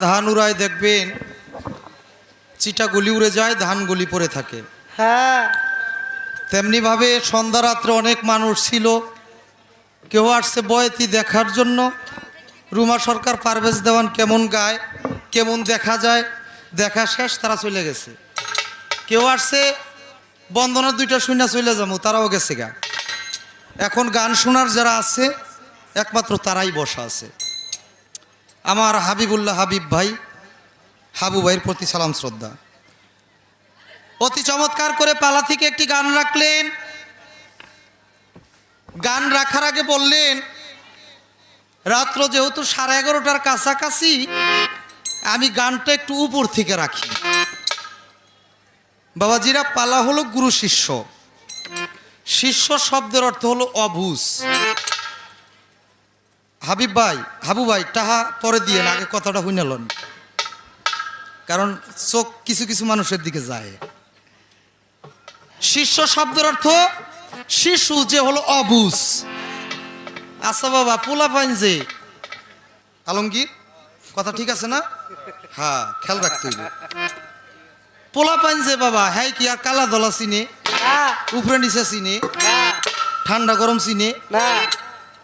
ধান উড়ায় দেখবেন চিটা গুলি উড়ে যায় ধান গুলি পড়ে থাকে। হ্যাঁ। তেমনিভাবে সন্ধ্যা রাত্রে অনেক মানুষ ছিল কেউ আসছে বয়তি দেখার জন্য। রুমা সরকার পারভেজ দেওয়ান কেমন গায় কেমন দেখা যায় দেখা শেষ তারা চলে গেছে। কেউ আসছে বন্দনার দুইটা শূন্য চলে যাব তারাও গেছে গা। এখন গান শোনার যারা আছে একমাত্র তারাই বসা আছে। আমার হাবিবুল্লাহ হাবিব ভাই, হাবু ভাইয়ের প্রতি সালাম, শ্রদ্ধা। অতি চমৎকার করে পালা থেকে একটি গান রাখলেন। গান রাখার আগে বললেন, রাত্র যেহেতু সাড়ে এগারোটার কাছাকাছি, আমি গানটা একটু উপর থেকে রাখি। বাবাজিরা, পালা হলো গুরু শিষ্য। শিষ্য শব্দের অর্থ হলো অবুজ। হাবিব ভাই হাবু ভাই তাহা পরে দিয়ে আগে কথাটা হুইনালন কারণ চোখ কিছু কিছু মানুষের দিকে যায়। শিষ্য শব্দের অর্থ শিশু যে হলো অবুজ। আচ্ছা বাবা পোলা পাইন যে। আলমগীর কথা ঠিক আছে না? হ্যাঁ খেয়াল রাখতে হইবে। পোলা পাইন যে বাবা হ্যাঁ কি আর কালা দলা চিনে? উপরে নিচে চিনে? ঠান্ডা গরম চিনে? না।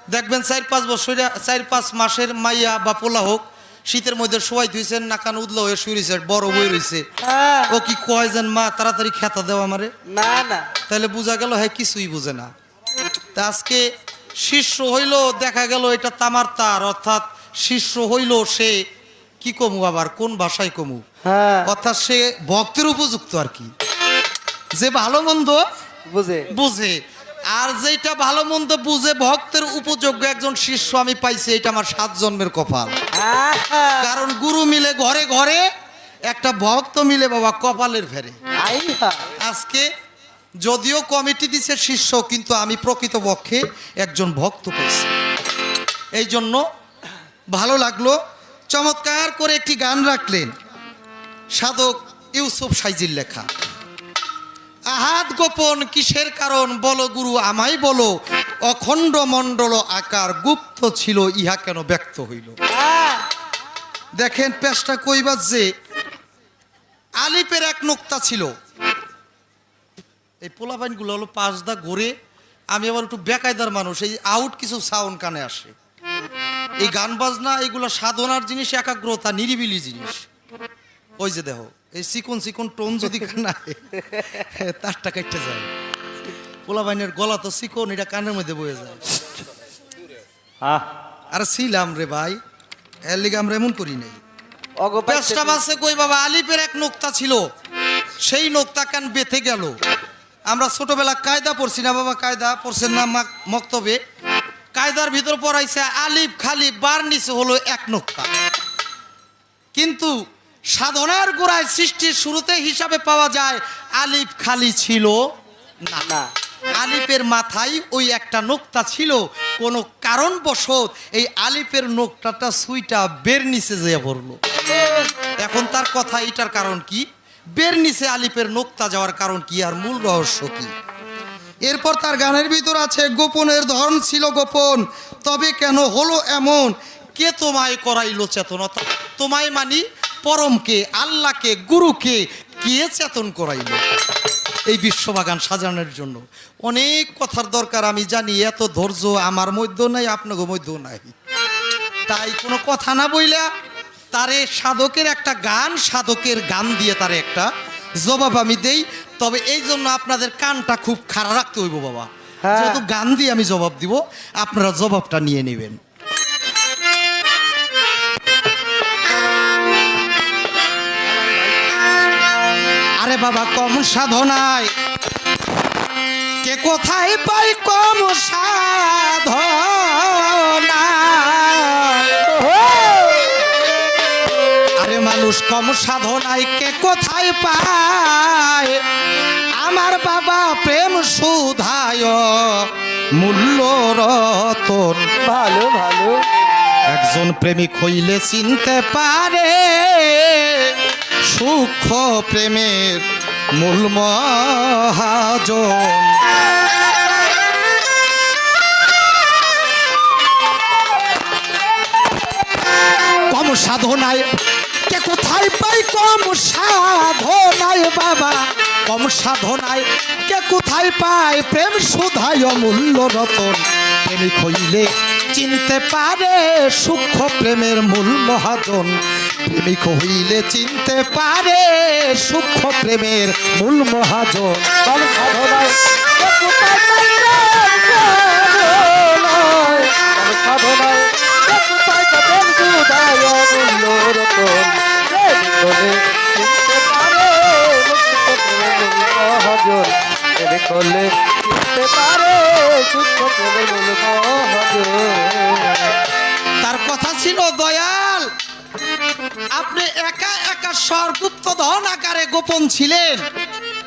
দেখবেন চার পাঁচ বছর চার পাঁচ মাসের মাইয়া বা পোলা হোক শীতের মধ্যে শোয়াই ধুইছেন নাকান উদলা হয়ে শুয়ে রয়েছে বড় বই রয়েছে হ্যাঁ। ও কি কয় যেন মা তাড়াতাড়ি খেতা দেওয়া আমারে? না না। তাহলে বোঝা গেল হ্যাঁ কিছুই বোঝে না। তা আজকে শিষ্য হইল দেখা গেল এটা তামার তার অর্থাৎ শিষ্য হইল সে কি কমু আবার কোন ভাষায় কমু? হ্যাঁ। অর্থাৎ সে ভক্তের উপযুক্ত আর কি। যে ভালো মন্দ বুঝে। বুঝে। আর যেটা ভালো মন্দ বুঝে ভক্তের উপযোগ্য একজন শিষ্য আমি পাইছি এটা আমার সাত জন্মের কপাল। কারণ গুরু মিলে ঘরে ঘরে একটা ভক্ত মিলে বাবা কপালের ফেরে। আজকে যদিও কমিটি দিছে শিষ্য কিন্তু আমি প্রকৃতপক্ষে একজন ভক্ত পেয়েছি। এই জন্য ভালো লাগল। চমৎকার করে একটি গান রাখলেন সাধক ইউসুফ সাইজির লেখা। আহাত গোপন কিসের কারণ? বলো গুরু, আমায় বলো। অখণ্ড মণ্ডল আকার গুপ্ত ছিল, ইহা কেন ব্যক্ত হইল? দেখেন পেশটা কইবার যে আলিপের এক নোক্তা ছিল। এই পোলাপাইনগুলো হলো পাঁচ দা ঘুরে, আমি আবার একটু বেকায়দার মানুষ, এই আউট কিছু সাউন্ড কানে আসে। এই গান বাজনা, এগুলো সাধনার জিনিস, একাগ্রতা, নিরিবিলি জিনিস। ওই যে দেখো এই চিকন চিকন টোন যদি তারটা কেটে যায়। পোলাপাইনের গলা তো চিকন এটা কানের মধ্যে বয়ে যায়। হ্যাঁ আরে ছিলাম রে ভাই এর লিগে আমরা এমন করি নাই। বাসে কই বাবা আলিপের এক নোক্তা ছিল। সেই নোক্তা কান বেঁথে গেল। আমরা ছোটবেলা কায়দা পড়ছি না বাবা কায়দা পড়ছেন না মক্তবে। কায়দার ভিতর পড়াইছে আলিফ খালি বার নিচে হলো এক নোক্তা। কিন্তু সাধনার গোড়ায় সৃষ্টির শুরুতে হিসাবে পাওয়া যায় আলিফ খালি ছিল না। না। আলিফের মাথায় ওই একটা নোক্তা ছিল। কোনো কারণবশত এই আলিফের নোক্তাটা সুইটা বের নিচে যেয়ে পড়ল। এখন তার কথা এটার কারণ কি? বের নিচে আলিফের নোক্তা যাওয়ার কারণ কি আর মূল রহস্য কি? এরপর তার গানের ভিতর আছে গোপনের ধরন ছিল গোপন তবে কেন হলো এমন? কে তোমায় করাইলো চেতনতা? তোমায় মানি পরমকে আল্লাহকে গুরুকে কে চেতন করাইল? এই বিশ্ববাগান সাজানোর জন্য। অনেক কথার দরকার আমি জানি এত ধৈর্য আমার মধ্যেও নাই আপনাদের মধ্যেও নাই। তাই কোনো কথা না বইলা তারে সাধকের একটা গান সাধকের গান দিয়ে তারে একটা জবাব আমি দেই। তবে এই জন্য আপনাদের কানটা খুব খারাপ রাখতে হইব বাবা। হ্যাঁ। যেহেতু গান দিয়ে আমি জবাব দিব আপনারা জবাবটা নিয়ে নেবেন। আরে বাবা কম সাধনায়। কে কোথায় পাই কম সাধনায়? আরে মানুষ কম সাধনায় কে কোথায় পায়? আমার বাবা প্রেম সুধায় মূল্য রতন। ভালো ভালো। একজন প্রেমিক হইলে চিনতে পারে। সূক্ষ্ম প্রেমের মূল মহাজন। কম সাধনায় কে কোথায় পাই কম সাধনায় বাবা। কম সাধনায় কে কোথায় পায় প্রেম সুধায় অমূল্য রতন। প্রেমিক হইলে চিনতে পারে সূক্ষ্ম প্রেমের মূল মহাজন। প্রেমিক হইলে চিনতে পারে সূক্ষ্ম প্রেমের মূল মহাজন কম সাধনায় কে কোথায় পাই প্রেম সাধনায়? কম সাধনায় কে কোথায় পাই প্রেম সুধায় অমূল্য রতন? প্রেমিক হলে চিনতে পারে মুক্ত প্রেমের মূল মহাজন। প্রেমিক হলে চিনতে পারে সূক্ষ্ম প্রেমের মূল মহাজন। তার কথা ছিল দয়াল আপনি একা একা স্বরগুপ্ত ধন আকারে গোপন ছিলেন।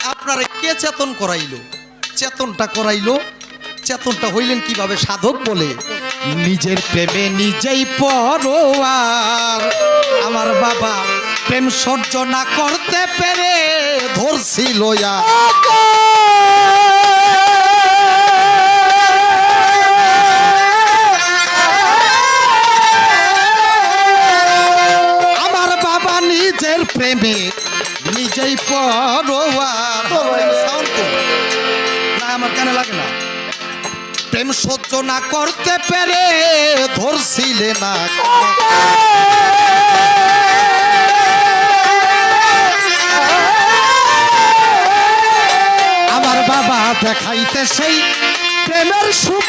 আপনার কে চেতন করাইল? চেতনটা করাইল? চেতনটা হইলেন কীভাবে সাধক বলে? নিজের প্রেমে নিজেই পরোয়ার আমার বাবা প্রেম সহ্য না করতে পেরে ধরছিল প্রেমে নিজেই সাউন্ড না আমার কানে লাগে না। প্রেম সহ্য না করতে পেরে ধরছিলে না। আমার বাবা দেখাইতে সেই প্রেমের সুফ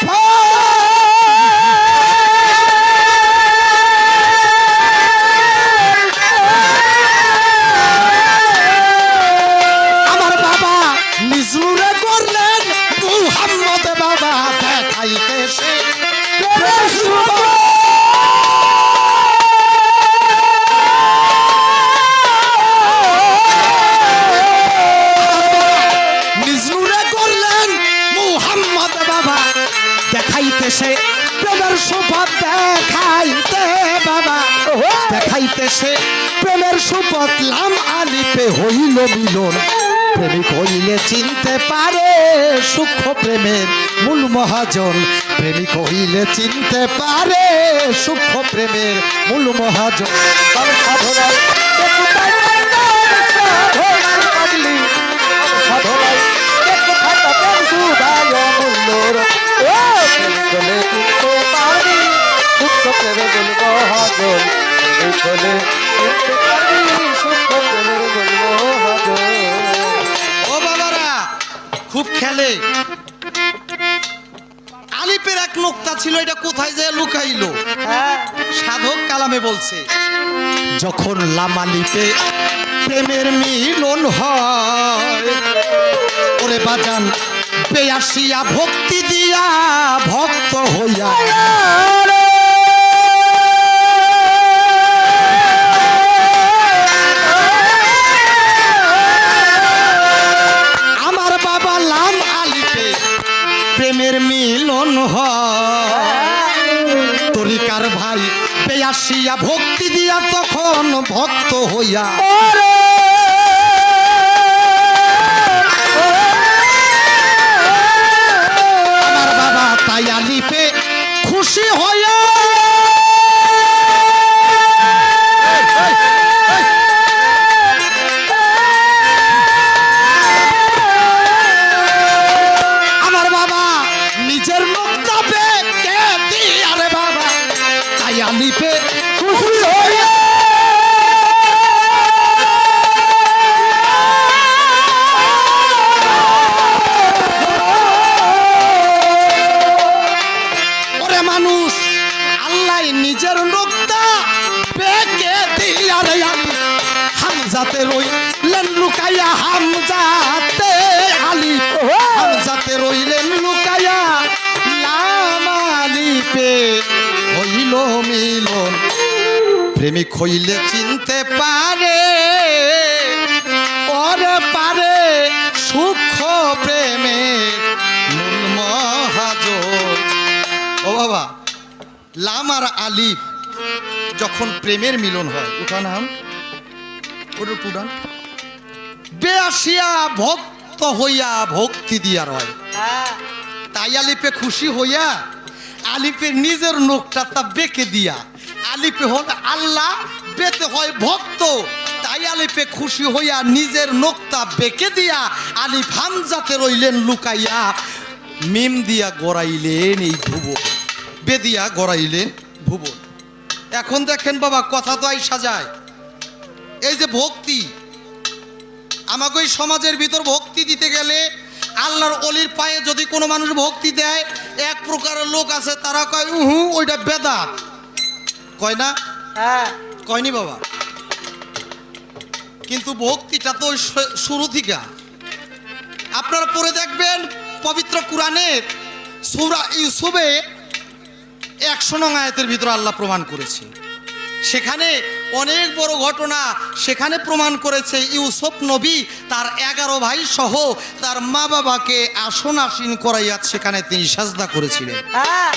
প্রেমের শপথ দেখাইতে বাবা। দেখাইতেছে প্রেমের শপথ লাম আলিপে হইল মিলন। প্রেমিক হইলে চিনতে পারে সূক্ষ্ম প্রেমের মূল মহাজন। প্রেমিক হইলে চিনতে পারে সূক্ষ্ম প্রেমের মূল মহাজন। সাধনায় কে কোথায় পাই প্রেম সাধনার পাগলি? কম সাধনায় কে কোথায় পাই প্রেম সুধায় অমূল্য রতন? ও প্রেমিক হলে চিনতে পারি প্রেমের মূল মহাজন। ও বাবারা খুব খেলে আলিপের এক নোক্তা ছিল এটা কোথায় যে লুকাইলো সাধক কালামে বলছে যখন লামালিপে প্রেমের মিলন হয় ওরে বাজান পেয়াসিয়া ভক্তি দিয়া ভক্ত হইয়া। আমার বাবা লাম আলিপে প্রেমের মিলন তরিকার ভাই পেয়াসিয়া ভক্তি দিয়া তখন ভক্ত হইয়া। হইলে চিনতে পারে ওরে পারে সুখ প্রেমে মূল মহাজন ও বাবা লাম আর আলিফ যখন প্রেমের মিলন হয় উঠা নাম ওটার পুরান বেআসিয়া ভক্ত হইয়া ভক্তি দিয়া রয়। তাই আলিপে খুশি হইয়া আলিপের নিজের নোকটা তা বেঁকে দিয়া আলিপে হল আল্লাহ, পেতে হয় ভক্ত। তাই আলিফে খুশি হইয়া নিজের নোক্তা বেঁকে দিয়া আলিফ হামজাতে রইলেন লুকাইয়া। মিম দিয়া গড়াইলেন এই ভুবন বেদিয়া গড়াইলেন ভুবন। এখন দেখেন বাবা, কথা তো আইসা যায়। এই যে ভক্তি, আমাকে ওই সমাজের ভিতর ভক্তি দিতে গেলে আল্লাহর অলির পায়ে যদি কোনো মানুষ ভক্তি দেয়, এক প্রকারের লোক আছে, তারা কয়, উহু, ওইটা বেদাত। কয় না? হ্যাঁ। কয়নি বাবা? কিন্তু ভক্তিটা তো শুরু থেকে। আপনারা পড়ে দেখবেন পবিত্র কোরআনের সুরা ইউসুফে একশো নং আয়াতের ভিতরে আল্লাহ প্রমাণ করেছে। সেখানে অনেক বড় ঘটনা সেখানে প্রমাণ করেছে ইউসুফ নবী তার এগারো ভাই সহ তার মা বাবাকে আসন আসীন করাইয়া সেখানে তিনি সাজদা করেছিলেন। হ্যাঁ।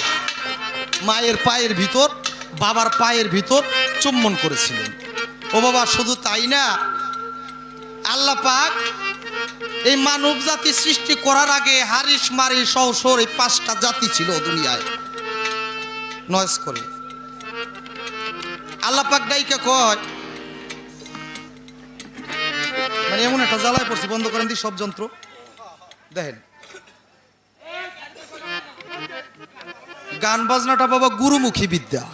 মায়ের পায়ের ভিতর বাবার পায়ের ভিতর চুম্বন করেছিলেন। ও বাবা, শুধু তাই না, আল্লাহ পাক এই মানব জাতি সৃষ্টি করার আগে হারিস মারি সহসর এই পাঁচটা জাতি ছিল দুনিয়ায়। নয়েস করে। আল্লাহ পাক ডাইকে কয় মানে এমন একটা জ্বালায় পড়ছে, বন্ধ করেন দি সব যন্ত্র। দেখেন, গান বাজনাটা বাবা গুরুমুখী বিদ্যা।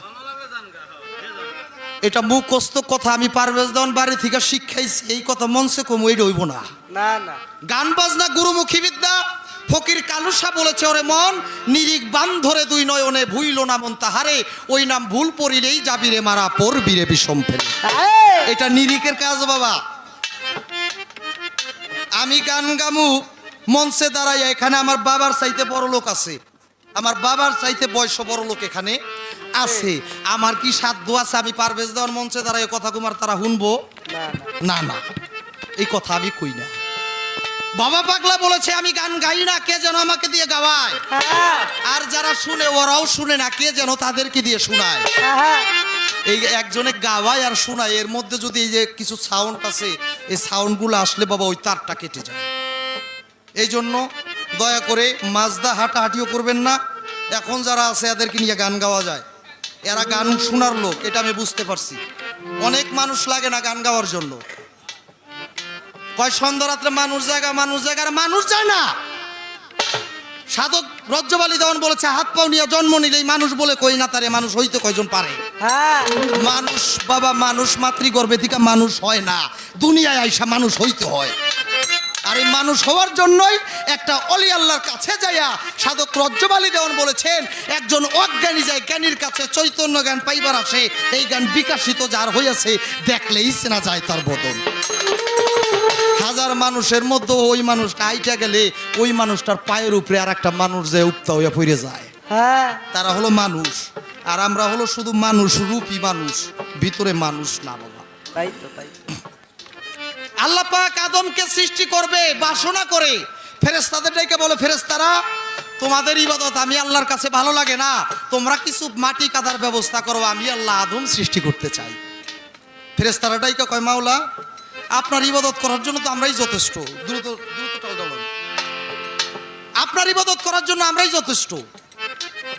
এটা মুখস্থ কথা আমি পারভেজ দেওয়ান বাড়ি থেকে শিক্ষাইছি এই কথা মনসে কম ওই রইব না। না না। গান বাজনা গুরুমুখী বিদ্যা ফকির কালুসা বলেছে ওরে মন নিরিক বান ধরে দুই নয়নে ভুইল না মন তাহারে ওই নাম ভুল পড়িলেই যাবি রে মারা পড়বি রে বিষম ফেলে। এটা নিরিকের কাজ বাবা। আমি গান গামু মঞ্চে দাঁড়াই এখানে আমার বাবার চাইতে বড় লোক আছে। আমার বাবার চাইতে বয়স বড় লোক এখানে আছে। আমার কি সাধ্য আছে? আমি পারভেজ দেওয়ার মঞ্চে দাঁড়াই এ কথা কুমার তারা শুনব না না। না না। এই কথা আমি কই না। বাবা পাগলা বলেছে আমি গান গাই না কে যেন আমাকে দিয়ে গাওয়ায়? হ্যাঁ। আর যারা শুনে ওরাও শুনে না কে যেন তাদেরকে দিয়ে শোনায়? হ্যাঁ। এই একজনে গাওয়ায় আর শোনায় এর মধ্যে যদি এই যে কিছু সাউন্ড আছে এই সাউন্ডগুলো আসলে বাবা ওই তারটা কেটে যায়। এই জন্য দয়া করে মাজদা হাঁটাহাঁটিও করবেন না এখন যারা আছে এদেরকে নিয়ে গান গাওয়া যায়। এরা গান শোনার লোক এটা আমি বুঝতে পারছি। অনেক মানুষ লাগে না গান গাওয়ার জন্য। কয় সন্ধ্যা রাত্রে মানুষ জায়গা মানুষ জায়গার মানুষ যায় না। সাধক রজ্জবালি দেওয়ান বলেছে হাত পাও নিয়ে জন্ম নিলেই মানুষ বলে কই না তারে মানুষ হইতে কয়জন পারে? হ্যাঁ। মানুষ বাবা মানুষ মাতৃগর্ভে থেকে মানুষ হয় না। দুনিয়ায় আইসা মানুষ হইতে হয়। আর এই মানুষ হওয়ার জন্যই একটা অলি আল্লাহর কাছে যাইয়া সাধক রজ্জবালি দেওয়ান বলেছেন একজন অজ্ঞানী যায় জ্ঞানীর কাছে চৈতন্য জ্ঞান পাইবার আসে এই জ্ঞান বিকাশিত যার হইয়াছে দেখলেই চেনা যায় তার বদল হাজার মানুষের মধ্যে ওই মানুষটা আইটা গেলে ওই মানুষটার পায়ের উপরে আর একটা মানুষ যে উপ্তা হইয়া পড়ে যায়। হ্যাঁ। তারা হলো মানুষ আর আমরা হলো শুধু মানুষ রূপী মানুষ ভিতরে মানুষ না বাবা। তাই তো তাই। আল্লাহ পাক আদমকে সৃষ্টি করবে, বাসনা করে। ফেরেস্তাদের ডেকে বলে ফেরেস্তারা তোমাদের ইবাদত আমি আল্লাহর কাছে ভালো লাগে না। তোমরা কিছু মাটি কাদার ব্যবস্থা করো, আমি আল্লাহ আদম সৃষ্টি করতে চাই। ফেরেস্তারা ডাইকা কয়, মাওলা, আপনার ইবাদত করার জন্য তো আমরাই যথেষ্ট। দ্রুত দ্রুত আপনার ইবাদত করার জন্য আমরাই যথেষ্ট।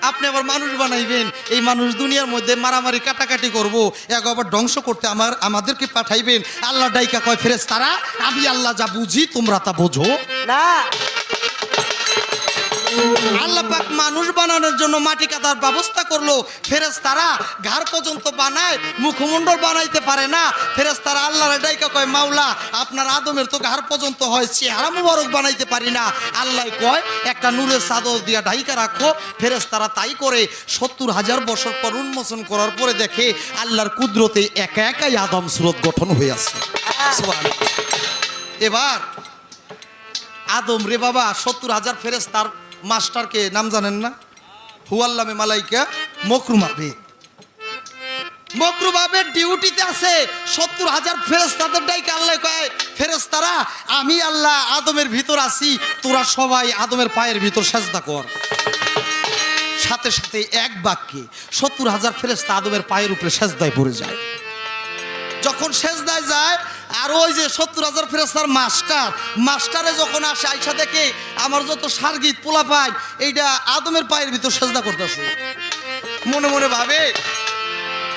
আপনি আবার মানুষ বানাইবেন। এই মানুষ দুনিয়ার মধ্যে মারামারি, কাটাকাটি করব। এক আবার ধ্বংস করতে আমার, আমাদেরকে পাঠাইবেন। আল্লাহ ডাইকা কয় ফেরেস তারা আমি আল্লাহ যা বুঝি তোমরা তা বোঝো। না। আল্লাহ পাক মানুষ বানানোর জন্য মাটি কাটার ব্যবস্থা করল। ফেরেস তারা ঘাড় পর্যন্ত বানায়, মুখমণ্ডল বানাইতে পারে না। ফেরেস তারা আল্লাহর ডাইকা কয়, মাওলা, আপনার আদমের তো ঘাড় পর্যন্ত হয়, চেহারা মুবারক বানাইতে পারি না। আল্লাহ কয়, একটা নূরের চাদর দিয়া ডাইকা রাখো। ফেরেস তারা তাই করে। সত্তর হাজার বছর পর উন্মোচন করার পরে দেখে আল্লাহর কুদরতে একা একাই আদম সুরত গঠন হয়ে আছে। এবার আদম রে বাবা, সত্তর হাজার ফেরেস তার মাস্টারকে নাম জানেন না? হুয়াল্লামে মালাইকা মকরুমাবে মকরুবাবের ডিউটিতে আছে, সত্তর হাজার ফেরেস্তাদের ডাইকে আল্লাহ কয় ফেরেস্তারা আমি আল্লাহ আদমের ভিতর আছি, তোরা সবাই আদমের পায়ের ভিতর সাজদা কর। সাথে সাথে এক বাক্যে সত্তর হাজার ফেরেস্তা আদমের পায়ের উপরে সেজদায় পড়ে যায়। যখন সেজদায় যায় আর ওই যে সত্তর হাজার ফেরেস্তার মাস্টার, মাস্টারে যখন আসে, আইসা দেখে আমার যত সার্গিত পোলা পাই এইটা আদমের পায়ের ভিতর সেজদা করতেছে। মনে মনে ভাবে,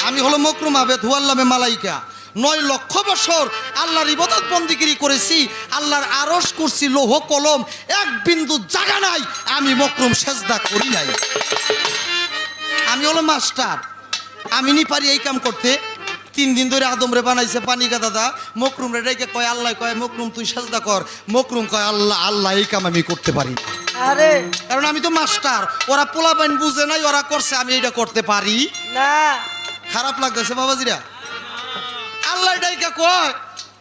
আমি হলো মকরুম আবেদ হুয়াল্লামে মালাইকা। নয় লক্ষ বছর আল্লাহর ইবাদত বন্দিগিরি করেছি, আল্লাহর আরস করছি লোহ কলম, এক বিন্দু জায়গা নাই, আমি মকরুম সেজদা করি নাই। আমি হলো মাস্টার, আমি নি পারি এই কাম করতে। তিন দিন ধরে আদম রে বানাইছে পানি গা দাদা। মকরুম রে রেখে কয় আল্লাহ কয় মকরুম তুই সাজদা কর। মকরুম কয় আল্লাহ আল্লাহ এই কাম আমি করতে পারি আরে। কারণ আমি তো মাস্টার। ওরা পোলা বাইন বুঝে নাই ওরা করছে আমি এটা করতে পারি। না। খারাপ লাগতেছে বাবাজিরা। আল্লাহ ডাইকা কয়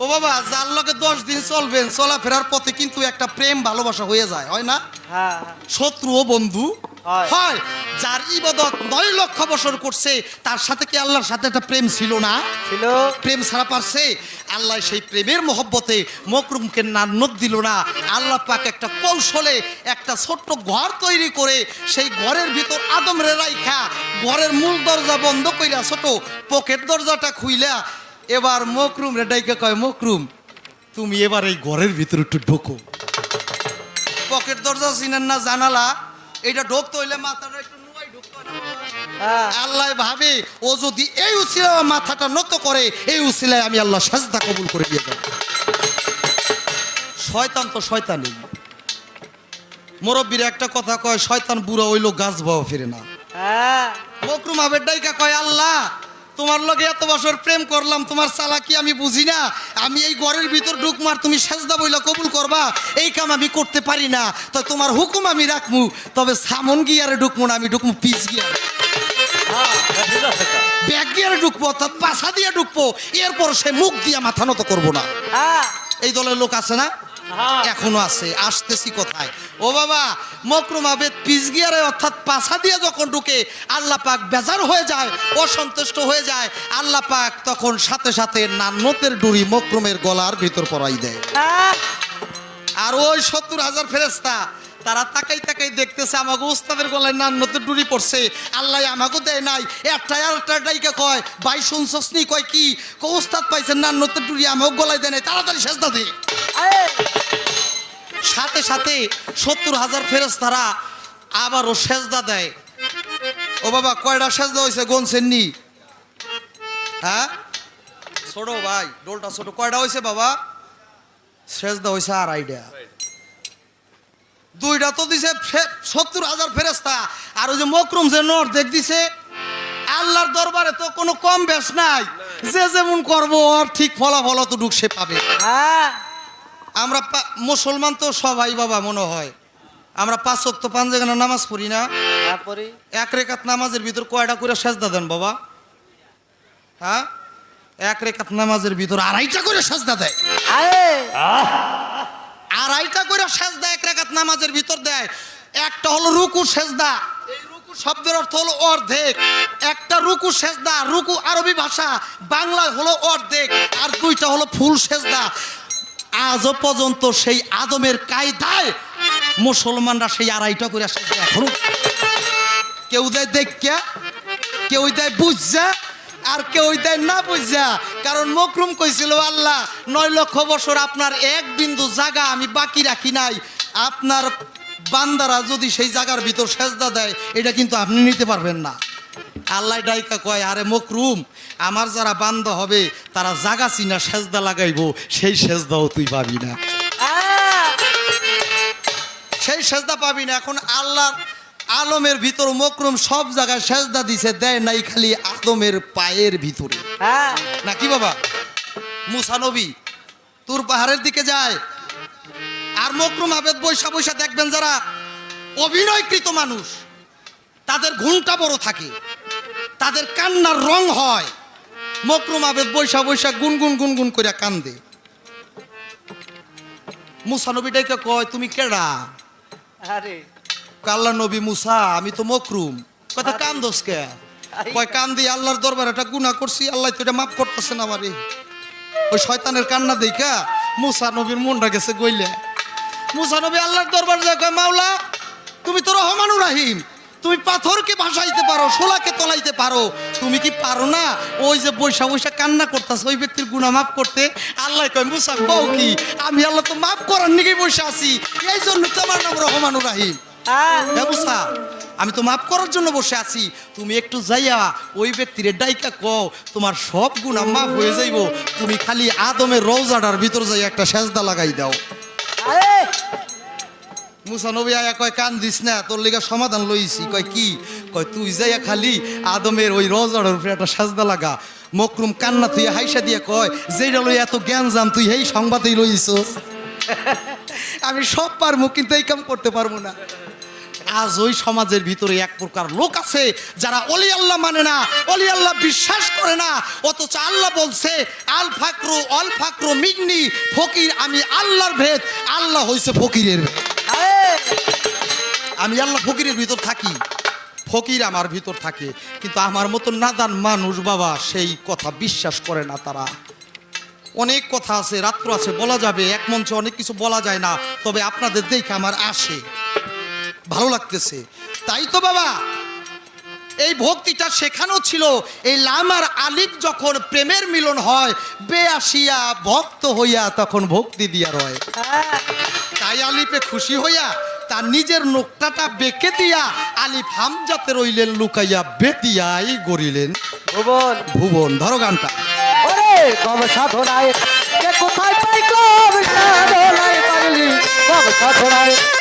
ও বাবা যার লগে দশ দিন চলবেন চলাফেরার পথে কিন্তু একটা প্রেম ভালোবাসা হয়ে যায় হয় না? হ্যাঁ শত্রু ও বন্ধু? হয়। হয়। যার ইবাদত নয় লক্ষ বছর করছে তার সাথে কি আল্লাহর সাথে একটা প্রেম ছিল না? ছিল। প্রেম ছাড়া পারছে? আল্লাহ সেই প্রেমের মহব্বতে মকরুমকে নান্নত দিল না। আল্লাহ পাক একটা কৌশলে একটা ছোট্ট ঘর তৈরি করে সেই ঘরের ভিতর আদম রে রাইখা ঘরের মূল দরজা বন্ধ কইরা ছোট পকেট দরজাটা খুইলা এবার মকরুম রে ডাইকা কয় মকরুম তুমি এবার এই ঘরের ভিতর একটু ঢোকো। পকেট দরজা চিনেন না জানালা এটা ঢোকতে হইলে মাথাটা একটু নুয়াই ঢুকতে হয় আল্লাহ ভাবে ও যদি এই উসিলায় মাথাটা নত করে এই উসিলায় আমি আল্লাহ সাজদা কবুল করে দিয়ে দেব শয়তান তো শয়তানই। মুরব্বীর একটা কথা কয় শয়তান বুড়া হইল গাছ বাবা ফিরে না। হ্যাঁ। মকরুম আবের ডাইকা কয় আল্লাহ তোমার লগে এত বছর প্রেম করলাম তোমার চালাকি আমি বুঝি না। আমি এই ঘরের ভিতর ঢুকমার তুমি সাজদা বইলা কবুল করবা এই কাম আমি করতে পারি না। তো তোমার হুকুম আমি রাখমু তবে সামন গিয়ারে ঢুকমু না আমি ঢুকমু পিস গিয়ারে। ব্যাগ দিয়ে ঢুকবো অর্থাৎ পাশা দিয়ে ঢুকবো এরপর সে মুখ দিয়ে মাথা নত করব না। হ্যাঁ। এই দলের লোক আছে না? এখনও আছে আসতেছি কোথায়? ও বাবা মকরুম আবেদ পিসগিয়ারে অর্থাৎ পাশা দিয়ে যখন ঢুকে আল্লাহ পাক বেজার হয়ে যায় অসন্তুষ্ট হয়ে যায় আল্লাহ পাক তখন সাথে সাথে নান্নতের ডুরি মকরুমের গলার ভিতর পরাই দেয়। হ্যাঁ আর ওই সত্তর হাজার ফেরেস্তা তারা তাকাই তাকাই দেখতেছে আমাকে উস্তাদের গলায় নান নতুন ডুরি পড়ছে। আল্লাহ আমাকে দেয় নাই। একটা একটা ডাইকে কয় ভাই শুনছস নি? কয় কি? কো উস্তাদ পাইছেন নতুন ডুরি আমাকে গলায় দেয় নাই। তাড়াতাড়ি সেজদা দে। সাথে সাথে সত্তর হাজার ফেরেস্তারা আবারও সেজদা দেয়। ও বাবা কয়টা সেজদা হয়েছে গনছেন নি? হ্যাঁ? ছোট ভাই ডোলটা ছোট। কয়টা হয়েছে বাবা? সেজদা হয়েছে আড়াইটা। দুইটা তো দিছে সত্তর হাজার ফেরেস্তা আর ওই যে মকরুম যে নর দেখ দিছে আল্লাহর দরবারে তো কোনো কম বেশ নাই। যে যেমন করব আর ঠিক ফলাফল তো ঢুক সে পাবে। হ্যাঁ। আমরা মুসলমান তো সবাই বাবা মনে হয়। আমরা পাঁচ তো পাঁচ জায়গায় নামাজ পড়ি না। তারপরে এক রেখাত নামাজের ভিতর কয়টা করে সেজদা দেন বাবা? হ্যাঁ? এক রেখাত নামাজের ভিতর আড়াইটা করে সেজদা দেয়। আড়াইটা করে সেজদা, এক রেখাত নামাজের ভিতর দেয়। একটা হলো রুকু সেজদা রুকু শব্দের অর্থ হলো অর্ধেক। একটা রুকু সেজদা, রুকু আরবি ভাষা, বাংলায় হলো অর্ধেক, আর দুইটা হলো ফুল সেজদা। আজও পর্যন্ত সেই আদমের কায়দায় মুসলমানরা সেই আড়াইটা করে সেজদা এখনও। কেউ দেয় দেখা কেউ দেয় বুঝা আর কেউ দেয় না বুঝা। কারণ মকরুম কইছিল আল্লাহ নয় লক্ষ বছর আপনার এক বিন্দু জায়গা আমি বাকি রাখি নাই। আপনার বান্দারা যদি সেই জায়গার ভিতর সেজদা দেয় এটা কিন্তু আপনি নিতে পারবেন না। আল্লাহ ডাইকা কয় আরে মকরুম আমার যারা বান্দা হবে তারা জাগা চিনা সেজদা লাগাইবো সেই সেজদাও তুই পাবি না। সেই সেজদা পাবি না। এখন আল্লাহর আলমের ভিতর মকরুম সব জায়গায় সেজদা দিছে দেয় নাই খালি আদমের পায়ের ভিতরে। হ্যাঁ। নাকি বাবা? মুসা নবী তুর পাহাড়ের দিকে যায়। আর মকরুম আবেদ বৈশা বৈশা দেখবেন যারা অভিনয়কৃত মানুষ তাদের ঘুমটা বড় থাকে তাদের কান্নার রং হয়। মকরুম আবেদ বৈশা বৈশা গুনগুন গুনগুন করে কান্দে। মুসা নবীটাকে কয় তুমি কেডা? আরে। কাল্লা নবী মুসা আমি তো মকরুম। কথা কান্দোস কে? কয় কান দিয়ে আল্লাহর দরবারে একটা গুনাহ করছি আল্লাহ তো এটা মাফ করতেছেন আমারে। ওই শয়তানের কান্না দেখা মুসা নবীর মনটা গেছে গইলে। মুসা নবী আল্লাহর দরবার যায় কয় মাওলা তুমি তো রহমানুর রাহিম। তুমি পাথরকে ভাসাইতে পারো শোলাকে তলাইতে পারো। তুমি কি পারো না? ওই যে বৈশা বৈশা কান্না করতেছে ওই ব্যক্তির গুণা মাফ করতে। আল্লাহ কয় মুসা কও কি? আমি আল্লাহ তো মাফ করার নিকেই বসে আছি। এই জন্য তোমার নাম রহমানুর রাহিম। মুসা আমি তো মাফ করার জন্য বসে আছি। তুমি একটু যাইয়া ওই ব্যক্তির ডাইকা কও তোমার সব গুণা মাফ হয়ে যাইব। তুমি খালি আদমের রৌজাটার ভিতর যাই একটা সেজদা লাগাই দাও। মুসা নবী আয়া কয় কান দিস না তোর লেগে সমাধান লইছি। কয় কি? কয় তুই যাইয়া খালি আদমের ওই রজার উপরে একটা সাজদা লাগা। মকরুম কান্না তুই হাইসা দিয়ে কয় যেটা লই এত জ্ঞান জাম তুই এই সংবাদেই লইছস। আমি সব পারব কিন্তু এই কাম করতে পারব না। আজ ওই সমাজের ভিতরে এক প্রকার লোক আছে যারা অলি আল্লাহ মানে না অলি আল্লাহ বিশ্বাস করে না অথচ আল্লাহ বলছে আল ফাকরু অল ফাকরু মিগনি ফকির আমি আল্লাহর ভেদ আল্লাহ হয়েছে ফকিরের আমি আল্লাহ ফকিরের ভিতর থাকি ফকির আমার ভিতর থাকে কিন্তু আমার মতো নাদান মানুষ বাবা সেই কথা বিশ্বাস করে না তারা। অনেক কথা আছে রাত্র আছে বলা যাবে এক মঞ্চে অনেক কিছু বলা যায় না তবে আপনাদের দেখে আমার আসে। ভালো লাগতেছে। তাই তো বাবা। এই ভক্তিটা শেখানো ছিল এই লামার আলিক যখন প্রেমের মিলন হয় বে আসিয়া ভক্ত হইয়া তখন ভক্তি দিয়া রয়। তাই আলিপে খুশি হইয়া তার নিজের নোকটাটা বেঁকে দিয়া আলিফ হামজাতে রইলেন লুকাইয়া বেতিয়াই গড়িলেন। ভুবন। ভুবন ধরো গানটা। ওরে কম সাধনায় কে কোথায় পাই কম সাধনায় পাগলি। কম সাধনায় কোথায় পাই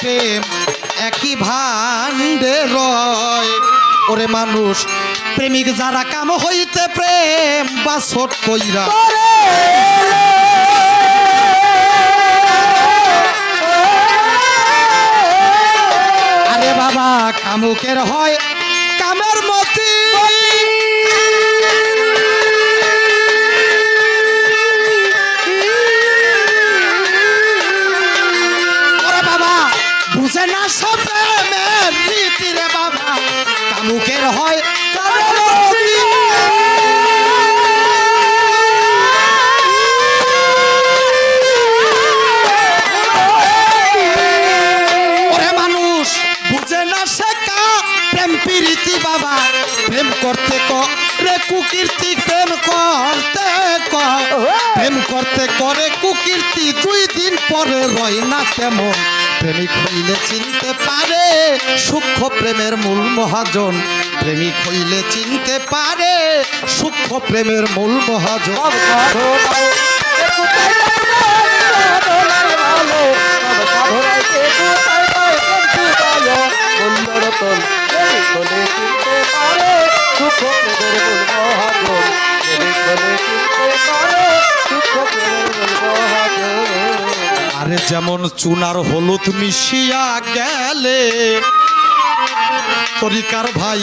প্রেম একই ভান্ডে রয় ওরে মানুষ প্রেমিক যারা কাম হইতে প্রেম বা ছোট কইরা আরে বাবা কামুকের হয় পরে রয় না কেমন? প্রেমিক হইলে চিনতে পারে, সূক্ষ্ম প্রেমের মূল মহাজন। প্রেমিক হইলে চিনতে পারে, সূক্ষ্ম প্রেমের মূল মহাজন। যেমন চুনার হলুদ মিশিয়া গেলে। তরিকার ভাই,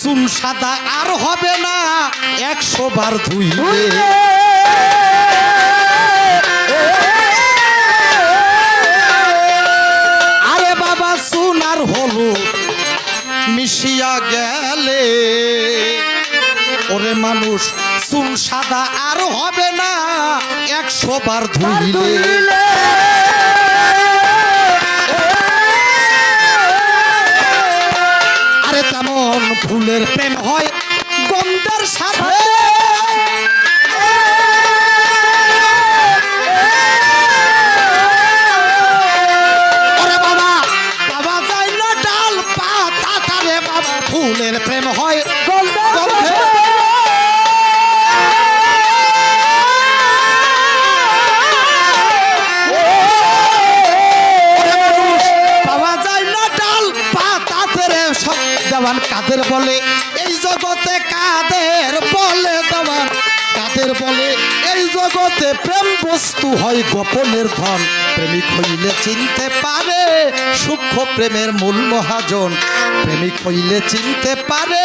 চুন সাদা আর হবে না, একশো বার ধুইলে। আরে বাবা, চুন আর হলুদ মিশিয়া গেলে। ওরে মানুষ, চুন সাদা আর হবে না, একশো বার ধুইলে। ফুলের প্রেম হয় গন্ধের সাথে জগতে প্রেম বস্তু হয় গোপনের ধন। প্রেমিক হইলে চিনতে পারে সূক্ষ্ম প্রেমের মূল মহাজন। প্রেমিক হইলে চিনতে পারে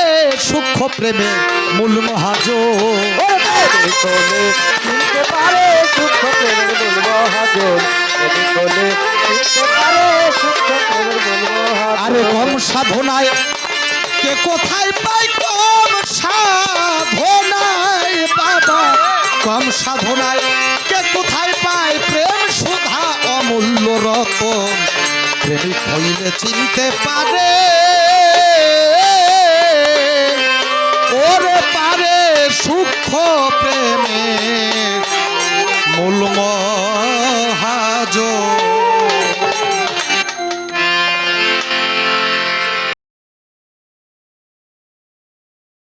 সূক্ষ্ম প্রেমের মূল মহাজন। চিনতে পারে সূক্ষ্ম প্রেমের মূল মহাজন। আরে কম সাধনায় কে কোথায় পাই কম সাধনায় বাবা কম সাধনায়, কে কোথায় পায় প্রেম সুধা অমূল্য রতন প্রেমিক হইলে চিনতে পারে। ওরে পারে সূক্ষ্ম প্রেমে। মূল মহাজন